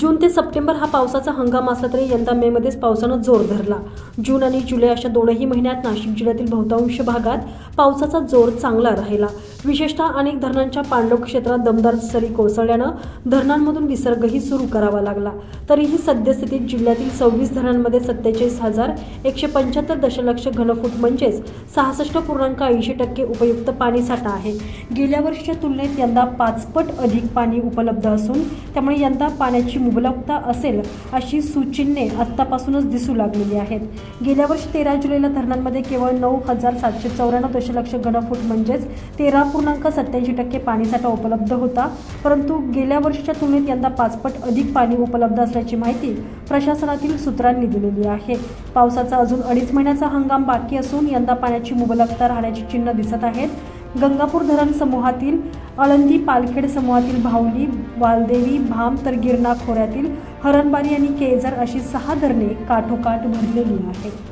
जून ते सप्टेंबर हा पावसाचा हंगाम असला तरी यंदा मे मध्येच पावसानं जोर धरला. जून आणि जुलै अशा दोनही महिन्यात नाशिक जिल्ह्यातील बहुतांश भागात पावसाचा जोर चांगला राहिला. विशेषतः अनेक धरणांच्या पाणलोट क्षेत्रात दमदार सरी कोसळल्यानं धरणांमधून विसर्गही सुरू करावा लागला. तरीही सद्यस्थितीत जिल्ह्यातील सव्वीस धरणांमध्ये सत्तेचाळीस हजार एकशे पंच्याहत्तर दशलक्ष घनफूट म्हणजेच सहासष्ट पूर्णांक ऐंशी टक्के उपयुक्त पाणीसाठा आहे. गेल्या वर्षीच्या तुलनेत यंदा पाचपट अधिक पाणी उपलब्ध असून त्यामुळे यंदा पाण्याची मुबलकता असेल अशी सूचिन्हे आत्तापासूनच दिसू लागलेली आहेत. गेल्या वर्षी तेरा जुलैला धरणांमध्ये केवळ नऊ हजार सातशे चौऱ्याण्णव दशलक्ष घनफूट म्हणजेच तेरा पूर्णांक सत्याऐंशी टक्के पाणीसाठा उपलब्ध होता परंतु गेल्या वर्षीच्या तुलनेत यंदा पाचपट अधिक पाणी उपलब्ध असल्याची माहिती प्रशासनातील सूत्रांनी दिलेली आहे. पावसाचा अजून अडीच महिन्याचा हंगाम बाकी असून यंदा पाण्याची मुबलकता राहण्याची चिन्ह दिसत आहेत. गंगापूर धरण समूहातील अळंदी पालखेड समूहातील भावली वालदेवी भाम तर गिरणा खोऱ्यातील हरणबारी आणि केळझर अशी सहा धरणे काठोकाठ भरलेली आहेत.